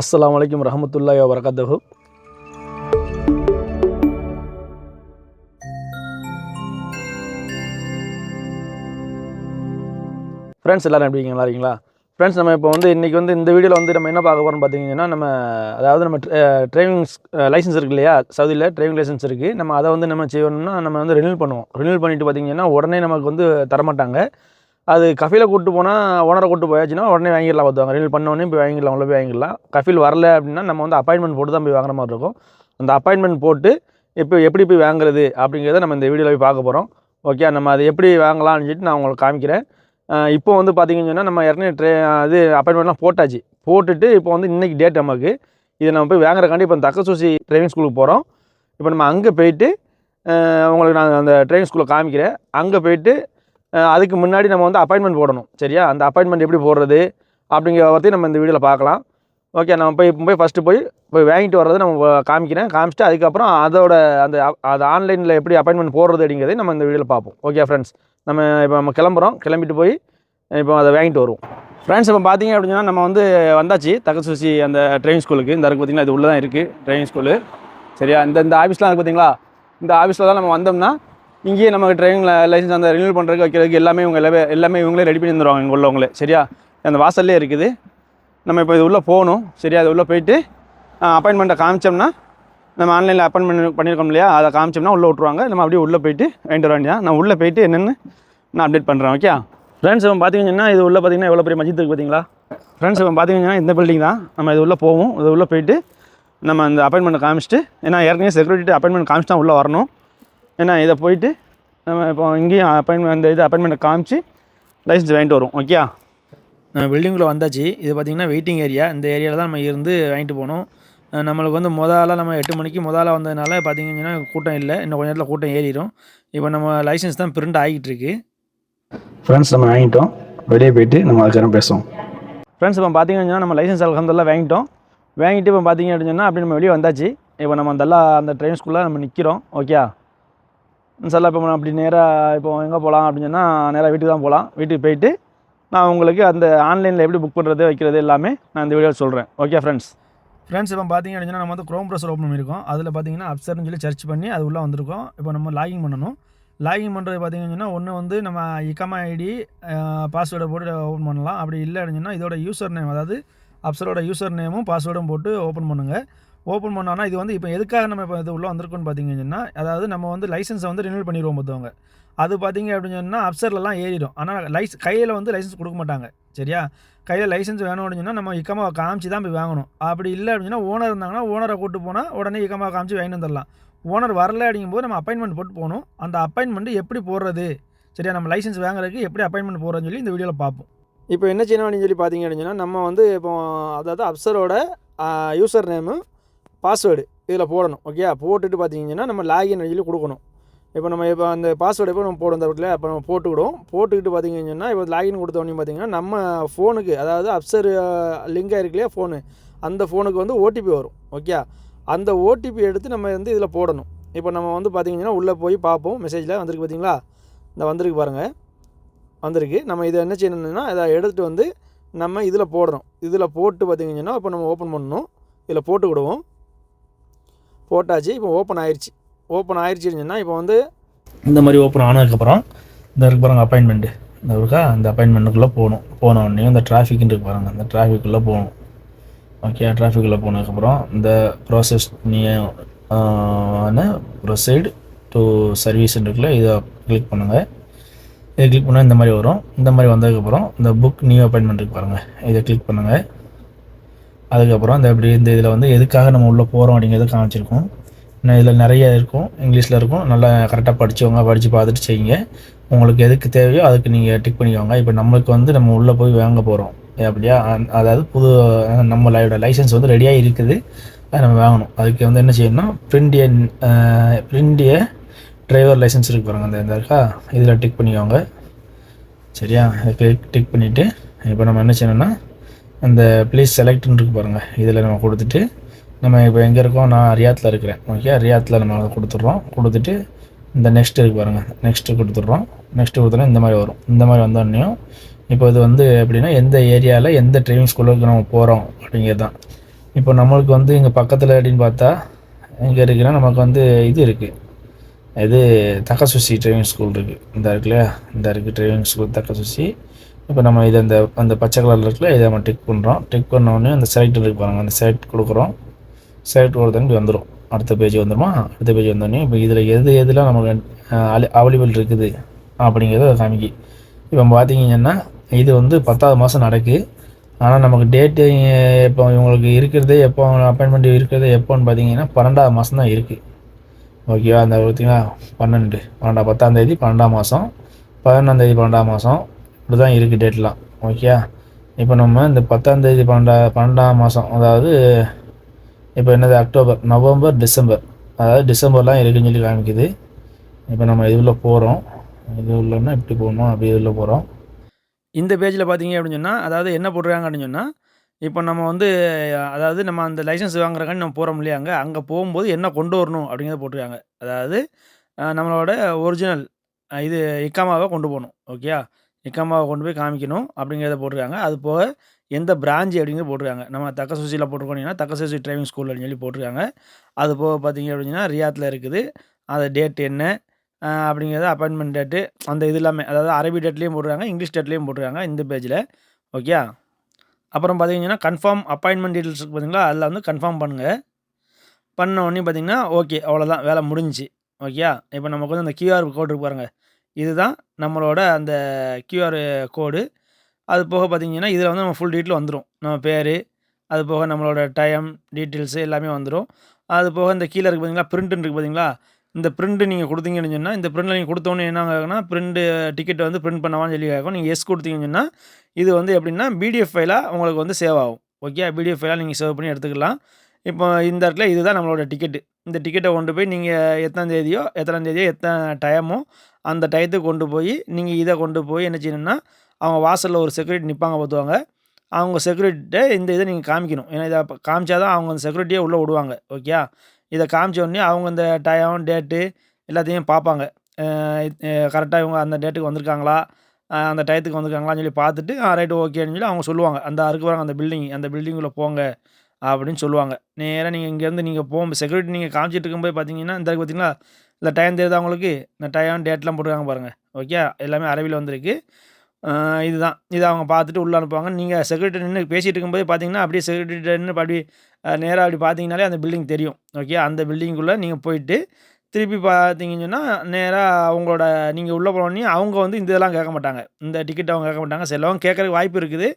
அஸ்லாம் வலைக்கம் ரஹமத்துல்லா வரகத்தஹு ஃப்ரெண்ட்ஸ் எல்லோரும் எப்படி நல்லா இருக்கீங்களா? ஃப்ரெண்ட்ஸ் நம்ம இப்போ வந்து இன்றைக்கி வந்து இந்த வீடியோவில் வந்து நம்ம என்ன பார்க்க போகிறோம்னு பார்த்தீங்கன்னா நம்ம அதாவது நம்ம டிரைவிங் லைசன்ஸ் இருக்கு இல்லையா? சவுதியில் டிரைவிங் லைசன்ஸ் இருக்குது நம்ம அதை வந்து நம்ம செய்யணும்னா நம்ம வந்து ரினியூல் பண்ணுவோம். ரினியூல் பண்ணிவிட்டு பார்த்தீங்கன்னா உடனே நமக்கு வந்து தரமாட்டாங்க. அது கஃபில கூட்டு போனால் ஓனரை கூட்டு போயாச்சுன்னா உடனே வாங்கிடலாம் பார்த்துவாங்க. ரினியல் பண்ணோடனே போய் வாங்கிடலாம் உள்ள போய் வாங்கிடலாம். கஃபீல் வரல அப்படின்னா நம்ம வந்து அப்பாயின்மெண்ட் போட்டு தான் போய் வாங்குற மாதிரி இருக்கும். அந்த அப்பாயின்மெண்ட் போட்டு இப்போ எப்படி போய் வாங்குறது அப்படிங்கிறத நம்ம இந்த வீடியோவில் போய் பார்க்க போகிறோம் ஓகே நம்ம அதை எப்படி வாங்கலாம்னு சொல்லிட்டு நான் உங்களுக்கு காமிக்கிறேன். இப்போ வந்து பார்த்தீங்கன்னு சொன்னால் நம்ம ஏற்கனவே ட்ரே இது அப்பாயின்மெண்ட்லாம் போட்டாச்சு. போட்டுட்டு இப்போ வந்து இன்றைக்கி டேட் நமக்கு. இதை நம்ம போய் வாங்குறக்காண்டி இப்போ தக்கசூசி ட்ரைவிங் ஸ்கூலுக்கு போகிறோம் இப்போ நம்ம அங்கே போயிட்டு உங்களுக்கு நான் அந்த ட்ரைவிங் ஸ்கூலில் காமிக்கிறேன். அங்கே போயிட்டு அதுக்கு முன்னாடி நம்ம வந்து அப்பாயின்மெண்ட் போடணும். சரியா? அந்த அப்பாயின்மெண்ட் எப்படி போடுறது அப்படிங்கிற பற்றி நம்ம இந்த வீடியோவில் பார்க்கலாம். ஓகே நம்ம போய் போய் ஃபஸ்ட்டு போய் போய் வாங்கிட்டு வர்றதை நம்ம காமிக்கிறேன். காமிச்சிட்டு அதுக்கப்புறம் அதோட அந்த அது ஆன்லைனில் எப்படி அப்பாயின்மெண்ட் போடுறது அப்படிங்கிறதை நம்ம இந்த வீடியோவில் பார்ப்போம். ஓகே ஃப்ரெண்ட்ஸ் நம்ம இப்போ நம்ம கிளம்புறோம். கிளம்பிட்டு போய் இப்போ அதை வாங்கிட்டு வருவோம். ஃப்ரெண்ட்ஸ் இப்போ பார்த்தீங்க அப்படின்னா நம்ம வந்து வந்தாச்சு. தகசூசி அந்த ட்ரைவிங் ஸ்கூலுக்கு இந்த இருக்குது பார்த்தீங்கன்னா இது உள்ளே தான் இருக்குது ட்ரைவிங் ஸ்கூலு சரியா? இந்த இந்த ஆஃபீஸ்லாம் இருக்குது பார்த்தீங்களா இந்த ஆஃபீஸில் தான் நம்ம வந்தோம்னா இங்கேயே நமக்கு ட்ரைவிங் லைசன்ஸ் அந்த ரினியூல் பண்ணுறதுக்கு வைக்கிறதுக்கு எல்லாமே இவங்க எல்லாமே எல்லாமே இவங்களே ரெடி பண்ணி தந்துடுவாங்க இங்கே உள்ளவங்களே. சரியா? அந்த வாசல்லே இருக்குது. நம்ம இப்போ இது உள்ளே போகணும். சரியா? அது உள்ளே போயிட்டு அப்பாயின்மெண்ட்டை காமிச்சோம்னா நம்ம ஆன்லைனில் அப்பாயின்மெண்ட் பண்ணியிருக்கோம் இல்லையா? அதை காமிச்சோம்னா உள்ளே விட்ருவாங்க நம்ம அப்படியே உள்ளே போயிட்டு வாங்கிட்டு வர வேண்டியதான் நான் உள்ளே போயிட்டு என்னென்னு நான் அப்டேட் பண்ணுறேன் ஓகே ஃப்ரெண்ட்ஸ் இப்போ பார்த்தீங்கன்னா இது உள்ளே பார்த்தீங்கன்னா எவ்வளோ பெரிய மஜித் இருக்குது பார்த்தீங்களா ஃப்ரெண்ட்ஸ் இப்போ பார்த்தீங்கன்னா இந்த பில்டிங் தான். நம்ம இது உள்ளே போவோம். இது உள்ளே போயிட்டு நம்ம அந்த அப்பாயின்மெண்ட்டை காமிச்சிட்டு ஏன்னா ஏற்கனவே செக்யூரிட்டி அப்பாயின்மெண்ட் காமிச்சு தான் உள்ளே வரணும். ஏன்னா இதை போயிட்டு நம்ம இப்போ இங்கேயும் அப்பாயின்மெண்ட் அந்த இது அப்பாயின்மெண்ட்டை காமிச்சு லைசன்ஸ் வாங்கிட்டு வரும் ஓகே நம்ம பில்டிங்குள்ளே வந்தாச்சு. இது பார்த்திங்கன்னா வெயிட்டிங் ஏரியா இந்த ஏரியாவில் தான் நம்ம இருந்து வாங்கிட்டு போகணும். நம்மளுக்கு வந்து முதல்ல நம்ம எட்டு மணிக்கு முதல்ல வந்ததுனால பார்த்தீங்கன்னா கூட்டம் இல்லை. இன்னும் கொஞ்ச நேரத்தில் கூட்டம் ஏறிடும். இப்போ நம்ம லைசன்ஸ் தான் பிரிண்ட் ஆகிட்டு இருக்கு. ஃப்ரெண்ட்ஸ் நம்ம வாங்கிட்டோம். வெளியே போயிட்டு நம்ம அதுக்கப்புறம் பேசுவோம். ஃப்ரெண்ட்ஸ் இப்போ பார்த்தீங்கன்னா நம்ம லைசன்ஸ் அலகந்தெல்லாம் வாங்கிட்டோம். வாங்கிட்டு இப்போ பார்த்தீங்க அப்படின்னு சொன்னால் அப்படி நம்ம வெளியே வந்தாச்சு. இப்போ நம்ம அதெல்லாம் அந்த ட்ரெயின் ஸ்கூலில் நம்ம நிற்கிறோம் ஓகே சார் இப்போ நம்ம அப்படி நேராக இப்போ எங்கே போகலாம் அப்படின்னு சொன்னால் நேராக வீட்டுக்கு தான் போகலாம் வீட்டுக்கு போயிட்டு நான் உங்களுக்கு அந்த ஆன்லைனில் எப்படி புக் பண்ணுறது வைக்கிறது எல்லாமே நான் இந்த வீடியோவில் சொல்கிறேன் ஓகே ஃப்ரெண்ட்ஸ் ஃப்ரெண்ட்ஸ் இப்போ பார்த்தீங்க அப்படின்னா நம்ம வந்து க்ரோம் ப்ரௌசர் ஓப்பன் பண்ணியிருக்கோம் அதில் பார்த்தீங்கன்னா அப்சர்னு சொல்லி சர்ச் பண்ணி அது உள்ளே வந்திருக்கோம். இப்போ நம்ம லாகின் பண்ணணும். லாகின் பண்ணுறது பார்த்தீங்கன்னா ஒன்று வந்து நம்ம இக்கமா ஐடி பாஸ்வேர்டை போட்டு ஓப்பன் பண்ணலாம். அப்படி இல்லை அப்படின்னா இதோட யூசர் நேம் அதாவது அப்சரோட யூசர் நேமும் பாஸ்வேர்டும் போட்டு ஓப்பன் பண்ணுங்கள் ஓப்பன் பண்ணோன்னா இது வந்து இப்போ எதுக்காக நம்ம இப்போ இது உள்ளே வந்திருக்கோம்னு பார்த்தீங்கன்னா அதாவது நம்ம வந்து லைசன்ஸை வந்து ரினியூல் பண்ணிடுவோம் பார்த்தவங்க அது பார்த்தீங்க அப்படின்னு சொன்னால் அப்சர்லலாம் ஏறிடும். ஆனால் லைஸ் கையில் வந்து லைசன்ஸ் கொடுக்க மாட்டாங்க. சரியா? கையில் லைசன்ஸ் வேணும் அப்படின்னு சொன்னால் நம்ம இக்கமாக காமிச்சு தான் போய் வாங்கணும். அப்படி இல்லை அப்படின்னா ஓனர் இருந்தாங்கன்னா ஓனரை கூட்டு போனால் உடனே இக்கமாக காமிச்சு வாங்கிட்டு வந்துடலாம். ஓனர் வரல அப்படிங்கும்போது நம்ம அப்பாயின்மெண்ட் போட்டு போகணும். அந்த அப்பாயின்மெண்ட் எப்படி போடுறது? சரியா? நம்ம லைசன்ஸ் வாங்குறதுக்கு எப்படி அப்பாயின்மெண்ட் போடுறதுன்னு சொல்லி இந்த வீடியோவில் பார்ப்போம் இப்போ என்ன செய்யணும் அப்படின்னு சொல்லி பார்த்தீங்க அப்படின்னா நம்ம வந்து இப்போ அதாவது அப்சரோட யூசர் நேமு பாஸ்வேர்டு இதில் போடணும் ஓகே போட்டுட்டு பார்த்தீங்கன்னா நம்ம லாகின் சொல்லி கொடுக்கணும். இப்போ நம்ம இப்போ அந்த பாஸ்வேர்டு இப்போ நம்ம போடும் அந்த இடத்துல அப்போ நம்ம போட்டுக்கிடுவோம். போட்டுக்கிட்டு பார்த்தீங்கன்னா இப்போ லாகின் கொடுத்தோடனே பார்த்தீங்கன்னா நம்ம ஃபோனுக்கு அதாவது அப்சர் லிங்க் ஆயிருக்கு இல்லையா ஃபோனு அந்த ஃபோனுக்கு வந்து ஓடிபி வரும் ஓகே அந்த ஓடிபி எடுத்து நம்ம வந்து இதில் போடணும். இப்போ நம்ம வந்து பார்த்தீங்கன்னா உள்ளே போய் பார்ப்போம். மெசேஜில் வந்திருக்கு பார்த்தீங்களா? இந்த வந்திருக்கு பாருங்கள் வந்திருக்கு. நம்ம இதை என்ன செய்யணும்னா இதை எடுத்துகிட்டு வந்து நம்ம இதில் போடணும். இதில் போட்டு பார்த்தீங்கன்னா இப்போ நம்ம ஓப்பன் பண்ணணும். இதில் போட்டுக்கிடுவோம். போட்டாச்சு இப்போ ஓப்பன் ஆயிடுச்சு ஓப்பன் ஆயிடுச்சுன்னா இப்போ வந்து இந்த மாதிரி ஓப்பன் ஆனதுக்கப்புறம் இந்த இருக்கு பாருங்க அப்பாயின்மெண்ட்டு இந்த இருக்கா? அந்த அப்பாயின்மெண்ட்டுக்குள்ளே போகணும். போன உடனே இந்த டிராஃபிக்னு இருக்கு பாருங்க அந்த டிராஃபிக்குள்ளே போகணும். ஓகே டிராஃபிக்குள்ளே போனதுக்கப்புறம் இந்த ப்ராசஸ் நீ ப்ரொசைடு டு சர்வீஸ் இருக்குல்ல இதை கிளிக் பண்ணுங்கள் இதை கிளிக் பண்ணால் இந்த மாதிரி வரும். இந்த மாதிரி வந்ததுக்கப்புறம் இந்த புக் நியூ அப்பாயின்மெண்ட் இருக்கு பாருங்கள் இதை கிளிக் பண்ணுங்கள் அதுக்கப்புறம் அந்த இப்படி இந்த இதில் வந்து எதுக்காக நம்ம உள்ளே போகிறோம் அப்படிங்கிறத காமிச்சிருக்கோம். இன்னும் இதில் நிறைய இருக்கும் இங்கிலீஷில் இருக்கும். நல்லா கரெக்டாக படித்தவங்க படித்து பார்த்துட்டு செய்யுங்க. உங்களுக்கு எதுக்கு தேவையோ அதுக்கு நீங்கள் டிக் பண்ணிக்கோங்க. இப்போ நம்மளுக்கு வந்து நம்ம உள்ளே போய் வாங்க போகிறோம். அப்படியா? அதாவது புது நம்ம நம்மளோட லைசன்ஸ் வந்து ரெடியாக இருக்குது. அதை நம்ம வாங்கணும். அதுக்கு வந்து என்ன செய்யணும்னா பிரிண்டிய பிரிண்டிய டிரைவர் லைசன்ஸ் இருக்கு பாருங்க. அந்த இந்த இருக்கா? இதில் டிக் பண்ணிக்கோங்க. சரியா? கிளிக் டிக் பண்ணிவிட்டு இப்போ நம்ம என்ன செய்யணும்னா அந்த ப்ளீஸ் செலக்ட்னு இருக்கு பாருங்கள் இதில் நம்ம கொடுத்துட்டு நம்ம இப்போ எங்கே இருக்கோம்? நான் ரியாத்தில் இருக்கிறேன். ஓகே ரியாத்தில் நம்ம அதை கொடுத்துட்றோம். கொடுத்துட்டு இந்த நெக்ஸ்ட் இருக்கு பாருங்கள் நெக்ஸ்ட்டு கொடுத்துட்றோம். நெக்ஸ்ட்டு கொடுத்தோன்னா இந்த மாதிரி வரும். இந்த மாதிரி வந்தோடனையும் இப்போ இது வந்து எப்படின்னா எந்த ஏரியாவில் எந்த ட்ரைவிங் ஸ்கூலுக்கு நம்ம போகிறோம் அப்படிங்கிறது தான் இப்போ நம்மளுக்கு வந்து இங்கே பக்கத்தில் அப்படின்னு பார்த்தா இங்கே இருக்குன்னா நமக்கு வந்து இது இருக்குது இது தக்கசுசி ட்ரைவிங் ஸ்கூல் இருக்குது இந்த இருக்குல்லையா இந்த இருக்குது ட்ரைவிங் ஸ்கூல் தக்கசுசி இப்போ நம்ம இதை அந்த அந்த பச்சை கலரில் இருக்குல்ல இதை நம்ம டிக் பண்ணுறோம் டிக் பண்ணோடனே அந்த செலக்ட் இருக்கு பாருங்கள் அந்த செலக்ட் கொடுக்குறோம். செலக்ட் கொடுத்தோன்னு வந்துடும் அடுத்த பேஜ் வந்துடுமா அடுத்த பேஜ் வந்தோடனே இப்போ இதில் எது எதுலாம் நமக்கு அவைலபிள் இருக்குது அப்படிங்கிறத காமிக்கி. இப்போ பார்த்தீங்கன்னா இது வந்து பத்தாவது மாதம் நடக்கு. ஆனால் நமக்கு டேட்டு இப்போ இவங்களுக்கு இருக்கிறதே எப்போ அப்பாயின்மெண்ட் இருக்கிறதே எப்போன்னு பார்த்தீங்கன்னா பன்னெண்டாவது மாதம் தான் இருக்குது ஓகேவா அந்த பார்த்தீங்கன்னா பன்னெண்டு பன்னெண்டாம் பத்தாந்தேதி பன்னெண்டாம் மாதம். பதினொன்றாந்தேதி பன்னெண்டாம் மாதம். இப்படி தான் இருக்குது டேட்லாம் ஓகே இப்போ நம்ம இந்த பத்தாந்தேதி பன்னெண்டா பன்னெண்டாம் மாதம் அதாவது இப்போ என்னது அக்டோபர் நவம்பர் டிசம்பர். அதாவது டிசம்பர்லாம் இருக்குன்னு சொல்லி காமிக்குது. இப்போ நம்ம இதுல போகிறோம் இது உள்ளன்னா இப்படி போகணும் அப்படி இதில் போகிறோம் இந்த பேஜில் பார்த்தீங்க அப்படின்னு சொன்னால் அதாவது என்ன போடுறாங்க அப்படின்னு சொன்னால் இப்போ நம்ம வந்து அதாவது நம்ம அந்த லைசன்ஸ் வாங்குறக்காண்டி நம்ம போகிறோம் இல்லையா அங்கே? அங்கே போகும்போது என்ன கொண்டு வரணும் அப்படிங்கிறத போட்டிருக்காங்க. அதாவது நம்மளோட ஒரிஜினல் இது இக்காமாவை கொண்டு போகணும். ஓகேயா இக்காமாவை கொண்டு போய் காமிக்கணும் அப்படிங்கிறத போட்டிருக்காங்க. அது போக எந்த பிரான்ச் அப்படிங்கிறது போட்டிருக்காங்க. நம்ம தக்க சுசியில் போட்டிருக்கோம்னா தக்க சுசி டிரைவிங் ஸ்கூல் அப்படின்னு சொல்லி போட்டிருக்காங்க. அது போக பார்த்தீங்க அப்படின்னா ரியாத்தில் இருக்குது. அது டேட் என்ன அப்படிங்கிறது அப்பாயின்மெண்ட் டேட்டு அந்த இது எல்லாமே அதாவது அரபி டேட்லேயும் போட்டிருக்காங்க இங்கிலீஷ் டேட்லேயும் போட்டிருக்காங்க இந்த பேஜில் ஓகே அப்புறம் பார்த்தீங்கன்னா கன்ஃபார்ம் அப்பாயின்மெண்ட் டீட்டெயில்ஸ் இருக்கு பார்த்தீங்களா? அதில் வந்து கன்ஃபார்ம் பண்ணுங்கள் பண்ண உடனே பார்த்தீங்கன்னா ஓகே அவ்வளோதான் வேலை முடிஞ்சுச்சு. ஓகே இப்போ நமக்கு வந்து அந்த கியூஆர் கோட் இருக்கு பாருங்கள் இதுதான் நம்மளோட அந்த கியூஆர் கோடு அது போக பார்த்தீங்கன்னா இதில் வந்து நம்ம ஃபுல் டீட்டெயில் வந்துடும் நம்ம பேர் அது போக நம்மளோட டைம் டீட்டெயில்ஸு எல்லாமே வந்துடும் அது போக இந்த கீழே இருக்குது பார்த்தீங்களா பிரிண்ட்டுன்னு இருக்குது பார்த்தீங்களா? இந்த பிரிண்ட்டு நீங்கள் கொடுத்தீங்கன்னு சொன்னால் இந்த பிரிண்ட்டில் நீங்கள் கொடுத்தோன்னே என்ன ஆகும்னா பிரிண்ட்டு டிக்கெட் வந்து பிரிண்ட் பண்ணவான்னு சொல்லி ஆகும். நீங்கள் எஸ் கொடுத்தீங்கன்னு சொன்னால் இது வந்து எப்படின்னா பிடிஎஃப் ஃபைலாக உங்களுக்கு வந்து சேவ் ஆகும். ஓகே பிடிஎஃப் ஃபைலாக நீங்கள் சேவ் பண்ணி எடுத்துக்கலாம். இப்போ இந்த இடத்துல இதுதான் நம்மளோட டிக்கெட்டு இந்த டிக்கெட்டை கொண்டு போய் நீங்கள் எத்தனாந்தேதியோ தேதியோ தேதியோ எத்தனை டைமோ அந்த டயத்துக்கு கொண்டு போய் நீங்கள் இதை கொண்டு போய் என்ன செய்யணும்னா அவங்க வாசலில் ஒரு செக்யூரிட்டி நிற்பாங்க பார்த்துவாங்க அவங்க செக்யூரிட்டிகிட்ட இந்த இதை நீங்கள் காமிக்கணும். ஏன்னா இதை காமிச்சா தான் அவங்க அந்த செக்யூரிட்டியே உள்ளே விடுவாங்க ஓகே இதை காமிச்ச உடனே அவங்க இந்த டைம் டேட்டு எல்லாத்தையும் பார்ப்பாங்க. கரெக்டாக இவங்க அந்த டேட்டுக்கு வந்திருக்காங்களா? அந்த டயத்துக்கு வந்திருக்காங்களான்னு சொல்லி பார்த்துட்டு ஆ ரைட்டு ஓகேன்னு சொல்லி அவங்க சொல்லுவாங்க. அந்த அறுக்கு வராங்க அந்த பில்டிங் அந்த பில்டிங்குள்ளே போங்க அப்படின்னு சொல்லுவாங்க. நேராக நீங்கள் இங்கேருந்து நீங்கள் போகும் செக்யூரிட்டி நீங்கள் காமிச்சிட்டு இருக்கும்போது பார்த்தீங்கன்னா இந்த பார்த்தீங்கன்னா பார்த்தீங்களா? இந்த டைம் தெரியுது அவங்களுக்கு இந்த டைம் டேட்லாம் போட்டுருக்காங்க பாருங்கள் ஓகே எல்லாமே அரபியில் வந்திருக்கு. இதுதான். இதை அவங்க பார்த்துட்டு உள்ளே அனுப்புவாங்க. நீங்கள் செக்யூரிட்டி நின்று பேசிகிட்டு இருக்கும்போது பார்த்தீங்கன்னா அப்படியே செக்ரட்டரி நின்று அப்படி நேராக அப்படி பார்த்தீங்கனாலே அந்த பில்டிங் தெரியும். ஓகே அந்த பில்டிங்குள்ளே நீங்கள் போயிட்டு திருப்பி பார்த்தீங்கன்னு சொன்னால் நேராக அவங்களோட நீங்கள் உள்ளே போனோடனே அவங்க வந்து இந்த இதெல்லாம் கேட்க மாட்டாங்க. இந்த டிக்கெட் அவங்க கேட்க மாட்டாங்க. சிலவங்க கேட்கறதுக்கு வாய்ப்பு இருக்குது.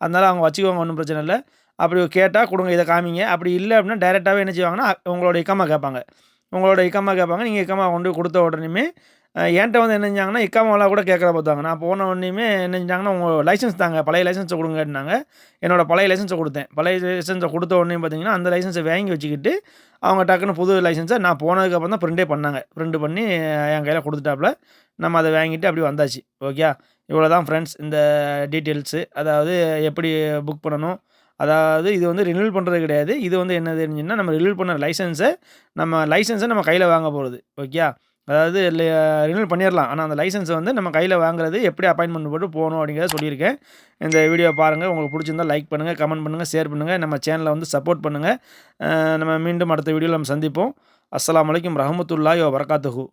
அதனால் அவங்க வச்சுக்குவாங்க ஒன்றும் பிரச்சனை இல்லை. அப்படி கேட்டால் கொடுங்க இதை காமிங்க. அப்படி இல்லை அப்படின்னா டைரெக்டாகவே என்ன செய்வாங்கன்னா உங்களோட இக்கமாக கேட்பாங்க. உங்களோட இக்காமா கேட்பாங்க நீங்கள் இக்காமா கொண்டு கொடுத்த உடனேயுமே என்கிட்ட வந்து என்ன செஞ்சாங்கன்னா இக்காமாவெலாம் கூட கேட்குற பார்த்தாங்க. நான் போன உடனேயுமே என்ன செஞ்சாங்கன்னா உங்கள் லைசன்ஸ் தாங்க பழைய லைசன்ஸை கொடுங்கன்னாங்க. என்னோடய பழைய லைசன்ஸை கொடுத்தேன். பழைய லைசன்ஸை கொடுத்த உடனே பார்த்தீங்கன்னா அந்த லைசன்ஸை வாங்கி வச்சுக்கிட்டு அவங்க டக்குன்னு புது லைசன்ஸை நான் போனதுக்கப்புறம் தான் பிரிண்டே பண்ணாங்க. பிரிண்ட் பண்ணி என் கையில் கொடுத்துட்டாப்புல. நம்ம அதை வாங்கிட்டு அப்படி வந்தாச்சு. ஓகே இவ்வளோ தான் ஃப்ரெண்ட்ஸ் இந்த டீட்டெயில்ஸு அதாவது எப்படி புக் பண்ணணும்? அதாவது இது வந்து ரினியூல் பண்ணுறது கிடையாது. இது வந்து என்ன தெரிஞ்சுன்னா நம்ம ரினியூல் பண்ண லைசன்ஸை நம்ம லைசன்ஸை நம்ம கையில் வாங்க போகிறது ஓகே அதாவது ரினியூல் பண்ணிடலாம் ஆனால் அந்த லைசன்ஸை வந்து நம்ம கையில் வாங்குறது எப்படி அப்பாயின்மெண்ட் போட்டு போகணும் அப்படிங்கிறத சொல்லியிருக்கேன். இந்த வீடியோ பாருங்கள் உங்களுக்கு பிடிச்சிருந்தா லைக் பண்ணுங்கள் கமெண்ட் பண்ணுங்கள் ஷேர் பண்ணுங்கள் நம்ம சேனலை வந்து சப்போர்ட் பண்ணுங்கள் நம்ம மீண்டும் அடுத்த வீடியோவில் நம்ம சந்திப்போம். அஸ்லாம் வலைக்கம் ரஹமத்துல்லாஹி வரகாத்துஹூ